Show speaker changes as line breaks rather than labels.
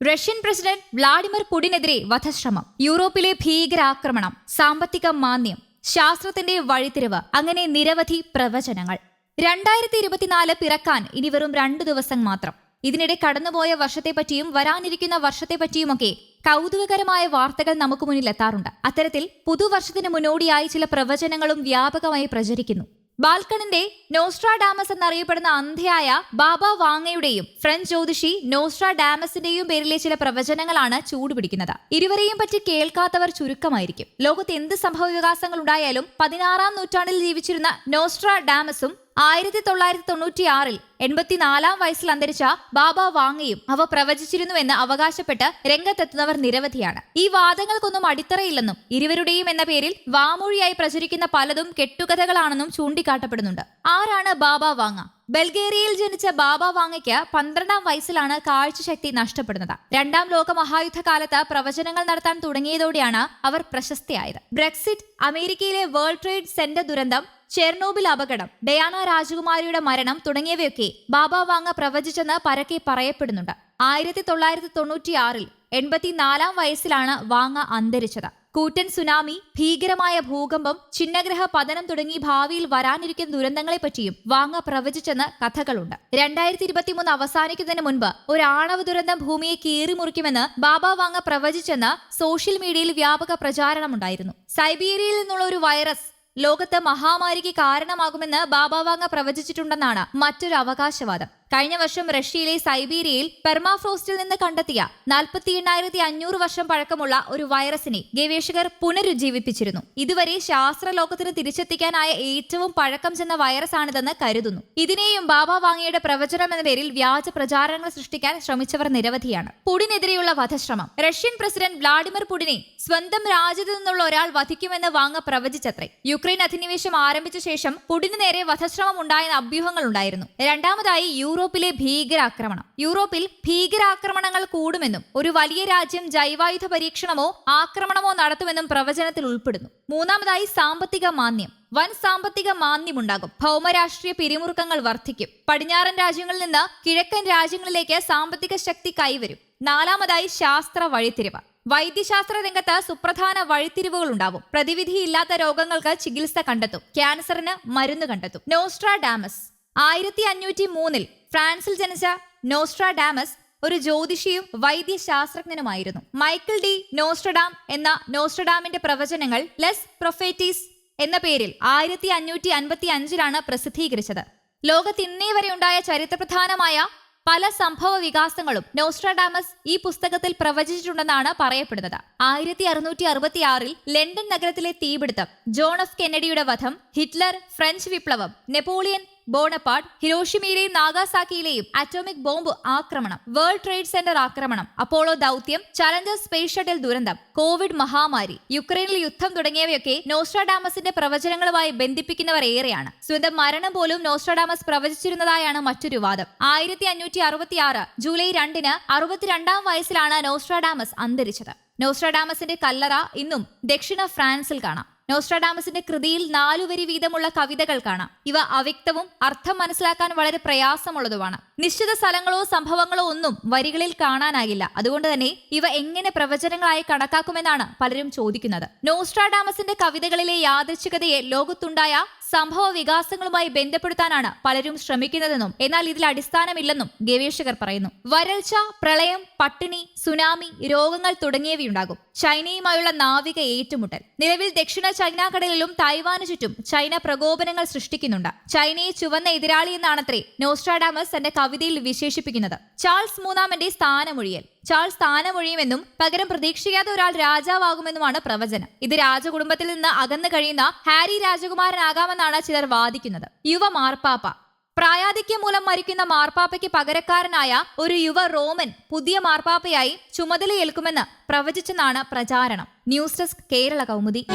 Russian president Vladimir പുടിനെതിരെ വധശ്രമം യൂറോപ്പിലെ ഭീകരാക്രമണം സാമ്പത്തിക മാന്ദ്യം ശാസ്ത്രത്തിന്റെ വഴിത്തിരിവ് അങ്ങനെ നിരവധി പ്രവചനങ്ങൾ. രണ്ടായിരത്തി ഇരുപത്തിനാല് പിറക്കാൻ ഇനി വെറും രണ്ടു ദിവസം മാത്രം. ഇതിനിടെ കടന്നുപോയ വർഷത്തെപ്പറ്റിയും വരാനിരിക്കുന്ന വർഷത്തെപ്പറ്റിയുമൊക്കെ കൗതുകകരമായ വാർത്തകൾ നമുക്ക് മുന്നിൽ എത്താറുണ്ട് അത്തരത്തിൽ പുതുവർഷത്തിന് മുന്നോടിയായി ചില പ്രവചനങ്ങളും വ്യാപകമായി പ്രചരിക്കുന്നു. ബാൽക്കണിന്റെ നോസ്ട്രാഡാമസ് എന്നറിയപ്പെടുന്ന അന്ധയായ ബാബ വാങ്ങയുടെയും ഫ്രഞ്ച് ജ്യോതിഷി നോസ്ട്രാഡാമസിന്റെയും പേരിലെ ചില പ്രവചനങ്ങളാണ് ചൂടുപിടിക്കുന്നത്. ഇരുവരെയും പറ്റി കേൾക്കാത്തവർ ചുരുക്കമായിരിക്കും. ലോകത്ത് എന്ത് സംഭവ വികാസങ്ങൾ ഉണ്ടായാലും പതിനാറാം നൂറ്റാണ്ടിൽ ജീവിച്ചിരുന്ന നോസ്ട്രാഡാമസും ആയിരത്തി തൊള്ളായിരത്തി തൊണ്ണൂറ്റിയാറിൽ എൺപത്തിനാലാം വയസ്സിൽ അന്തരിച്ച ബാബ വാങ്ങയും അവ പ്രവചിച്ചിരുന്നുവെന്ന് അവകാശപ്പെട്ട് രംഗത്തെത്തുന്നവർ നിരവധിയാണ്. ഈ വാദങ്ങൾക്കൊന്നും അടിത്തറയില്ലെന്നും ഇരുവരുടെയും എന്ന പേരിൽ വാമൊഴിയായി പ്രചരിക്കുന്ന പലതും കെട്ടുകഥകളാണെന്നും ചൂണ്ടിക്കാട്ടപ്പെടുന്നുണ്ട്. ആരാണ് ബാബ വാങ്ങ? ബൾഗേറിയയിൽ ജനിച്ച ബാബ വാങ്ങയ്ക്ക് പന്ത്രണ്ടാം വയസ്സിലാണ് കാഴ്ചശക്തി നഷ്ടപ്പെടുന്നത്. രണ്ടാം ലോക മഹായുദ്ധ കാലത്ത് പ്രവചനങ്ങൾ നടത്താൻ തുടങ്ങിയതോടെയാണ് അവർ പ്രശസ്തിയായത്. ബ്രെക്സിറ്റ് അമേരിക്കയിലെ വേൾഡ് ട്രേഡ് സെന്റർ ദുരന്തം ചെർണോബിൽ അപകടം. ഡയാന രാജകുമാരിയുടെ മരണം തുടങ്ങിയവയൊക്കെ ബാബ വാങ്ങ പ്രവചിച്ചെന്ന് പരക്കെ പറയപ്പെടുന്നുണ്ട്. ആയിരത്തി തൊള്ളായിരത്തി തൊണ്ണൂറ്റിയാറിൽ എൺപത്തിനാലാം വയസ്സിലാണ് വാങ്ങ അന്തരിച്ചത്. കൂറ്റൻ സുനാമി ഭീകരമായ ഭൂകമ്പം ചിന്നഗ്രഹ പതനം തുടങ്ങി ഭാവിയിൽ വരാനിരിക്കുന്ന ദുരന്തങ്ങളെപ്പറ്റിയും വാങ്ങ പ്രവചിച്ചെന്ന് കഥകളുണ്ട്. രണ്ടായിരത്തി ഇരുപത്തിമൂന്ന് അവസാനിക്കുന്നതിന് മുൻപ് ഒരു ആണവ ദുരന്തം ഭൂമിയെ കീറിമുറിക്കുമെന്ന് ബാബ വാങ്ങ പ്രവചിച്ചെന്ന് സോഷ്യൽ മീഡിയയിൽ വ്യാപക പ്രചാരണമുണ്ടായിരുന്നു. സൈബീരിയയിൽ നിന്നുള്ള ഒരു വൈറസ് ലോകത്ത് മഹാമാരിക്ക് കാരണമാകുമെന്ന് ബാബാവാങ്ങ പ്രവചിച്ചിട്ടുണ്ടെന്നാണ് മറ്റൊരു അവകാശവാദം കഴിഞ്ഞ വർഷം റഷ്യയിലെ സൈബീരിയയിൽ പെർമാഫ്രോസ്റ്റിൽ നിന്ന് കണ്ടെത്തിയ നാൽപ്പത്തി എണ്ണായിരത്തി അഞ്ഞൂറ് വർഷം പഴക്കമുള്ള ഒരു വൈറസിനെ ഗവേഷകർ പുനരുജ്ജീവിപ്പിച്ചിരുന്നു. ഇതുവരെ ശാസ്ത്രലോകത്തിന് തിരിച്ചെത്തിക്കാനായ ഏറ്റവും പഴക്കം ചെന്ന വൈറസാണിതെന്ന് കരുതുന്നു. ഇതിനെയും ബാബ വാങ്ങിയുടെ പ്രവചനം എന്ന പേരിൽ വ്യാജ പ്രചാരണങ്ങൾ സൃഷ്ടിക്കാൻ ശ്രമിച്ചവർ നിരവധിയാണ്. പുടിനെതിരെയുള്ള വധശ്രമം. റഷ്യൻ പ്രസിഡന്റ് വ്ളാഡിമിർ പുടിനെ സ്വന്തം രാജ്യത്തു നിന്നുള്ള ഒരാൾ വധിക്കുമെന്ന് വാങ്ങ പ്രവചിച്ചത്രേ. യുക്രൈൻ അധിനിവേശം ആരംഭിച്ച ശേഷം പുടിന് നേരെ വധശ്രമം ഉണ്ടായെന്ന അഭ്യൂഹങ്ങൾ ഉണ്ടായിരുന്നു രണ്ടാമതായി യൂറോപ്പിലെ ഭീകരാക്രമണം. യൂറോപ്പിൽ ഭീകരാക്രമണങ്ങൾ കൂടുമെന്നും ഒരു വലിയ രാജ്യം ജൈവായുധ പരീക്ഷണമോ ആക്രമണമോ നടത്തുമെന്നും പ്രവചനത്തിൽ ഉൾപ്പെടുന്നു. മൂന്നാമതായി സാമ്പത്തിക മാന്യം വൻ സാമ്പത്തിക മാന്ദ്യമുണ്ടാകും. ഭൗമരാഷ്ട്രീയ പിരിമുറുക്കങ്ങൾ വർദ്ധിക്കും. പടിഞ്ഞാറൻ രാജ്യങ്ങളിൽ നിന്ന് കിഴക്കൻ രാജ്യങ്ങളിലേക്ക് സാമ്പത്തിക ശക്തി കൈവരും. നാലാമതായി ശാസ്ത്ര വഴിത്തിരിവ്. വൈദ്യശാസ്ത്ര രംഗത്ത് സുപ്രധാന വഴിത്തിരിവുകൾ ഉണ്ടാവും. പ്രതിവിധിയില്ലാത്ത രോഗങ്ങൾക്ക് ചികിത്സ കണ്ടെത്തും. ക്യാൻസറിന് മരുന്ന് കണ്ടെത്തും. നോസ്ട്രാഡാമസ്. ആയിരത്തി അഞ്ഞൂറ്റി മൂന്നിൽ ഫ്രാൻസിൽ ജനിച്ച നോസ്ട്രാഡാമസ് ഒരു ജ്യോതിഷിയും വൈദ്യശാസ്ത്രജ്ഞനുമായിരുന്നു. മൈക്കിൾ ഡി നോസ്ട്രഡാം എന്ന നോസ്ട്രഡാമിന്റെ പ്രവചനങ്ങൾ ലെസ് പ്രൊഫേറ്റീസ് എന്ന പേരിൽ ആയിരത്തി അഞ്ഞൂറ്റി അൻപത്തി അഞ്ചിലാണ് പ്രസിദ്ധീകരിച്ചത്. ലോകത്ത് ഇന്നേ വരെ ഉണ്ടായ ചരിത്രപ്രധാനമായ പല സംഭവ വികാസങ്ങളും നോസ്ട്രാഡാമസ് ഈ പുസ്തകത്തിൽ പ്രവചിച്ചിട്ടുണ്ടെന്നാണ് പറയപ്പെടുന്നത്. ആയിരത്തി അറുന്നൂറ്റി അറുപത്തി ആറിൽ ലണ്ടൻ നഗരത്തിലെ തീപിടുത്തം ജോൺ എഫ് കെന്നഡിയുടെ വധം ഹിറ്റ്ലർ ഫ്രഞ്ച് വിപ്ലവം നെപ്പോളിയൻ ബോണപ്പാർട്ട് ഹിരോഷിമയിലെയും നാഗാസാക്കിയിലെയും അറ്റോമിക് ബോംബ് ആക്രമണം വേൾഡ് ട്രേഡ് സെന്റർ ആക്രമണം അപ്പോളോ ദൗത്യം ചലഞ്ചർ സ്പേസ് ഷട്ടിൽ ദുരന്തം കോവിഡ് മഹാമാരി യുക്രൈനിൽ യുദ്ധം തുടങ്ങിയവയൊക്കെ നോസ്ട്രാഡാമസിന്റെ പ്രവചനങ്ങളുമായി ബന്ധിപ്പിക്കുന്നവർ ഏറെയാണ്. സ്വന്തം മരണം പോലും നോസ്ട്രാഡാമസ് പ്രവചിച്ചിരുന്നതായാണ് മറ്റൊരു വാദം. ആയിരത്തി അഞ്ഞൂറ്റി അറുപത്തിയാറ് ജൂലൈ രണ്ടിന് അറുപത്തിരണ്ടാം വയസ്സിലാണ് നോസ്ട്രാഡാമസ് അന്തരിച്ചത്. നോസ്ട്രാഡാമസിന്റെ കല്ലറ ഇന്നും ദക്ഷിണ ഫ്രാൻസിൽ കാണാം. നോസ്ട്രാഡാമസിന്റെ കൃതിയിൽ നാലുവരി വീതമുള്ള കവിതകൾ കാണാം. ഇവ അവ്യക്തവും അർത്ഥം മനസ്സിലാക്കാൻ വളരെ പ്രയാസമുള്ളതുമാണ്. നിശ്ചിത സ്ഥലങ്ങളോ സംഭവങ്ങളോ ഒന്നും വരികളിൽ കാണാനാകില്ല. അതുകൊണ്ട് തന്നെ ഇവ എങ്ങനെ പ്രവചനങ്ങളായി കണക്കാക്കുമെന്നാണ് പലരും ചോദിക്കുന്നത്. നോസ്ട്രാഡാമസിന്റെ കവിതകളിലെ യാദൃച്ഛികതയെ ലോകത്തുണ്ടായ സംഭവ വികാസങ്ങളുമായി ബന്ധപ്പെടുത്താനാണ് പലരും ശ്രമിക്കുന്നതെന്നും എന്നാൽ ഇതിൽ അടിസ്ഥാനമില്ലെന്നും ഗവേഷകർ പറയുന്നു. വരൾച്ച പ്രളയം പട്ടിണി സുനാമി രോഗങ്ങൾ തുടങ്ങിയവയുണ്ടാകും. ചൈനയുമായുള്ള നാവിക ഏറ്റുമുട്ടൽ. നിലവിൽ ദക്ഷിണ ചൈന കടലിലും തായ്വാനു ചുറ്റും ചൈന പ്രകോപനങ്ങൾ സൃഷ്ടിക്കുന്നുണ്ട്. ചൈനയെ ചുവന്ന എതിരാളി എന്നാണത്രേ നോസ്ട്രാഡാമസ് തന്റെ കവിതയിൽ വിശേഷിപ്പിക്കുന്നത്. ചാൾസ് മൂന്നാമന്റെ സ്ഥാനമൊഴിയൽ. ചാൾസ് സ്ഥാനമൊഴിയുമെന്നും പകരം പ്രതീക്ഷിക്കാത്ത ഒരാൾ രാജാവാകുമെന്നുമാണ് പ്രവചനം. ഇത് രാജകുടുംബത്തിൽ നിന്ന് അകന്നു കഴിയുന്ന ഹാരി രാജകുമാരനാകാമെന്നാണ് ചിലർ വാദിക്കുന്നത്. യുവ മാർപ്പാപ്പ. പ്രായാധിക്യം മൂലം മരിക്കുന്ന മാർപ്പാപ്പയ്ക്ക് പകരക്കാരനായ ഒരു യുവ റോമൻ പുതിയ മാർപ്പാപ്പയായി ചുമതലയേൽക്കുമെന്ന് പ്രവചിച്ചെന്നാണ് പ്രചാരണം. News desk Kerala Kaumudi.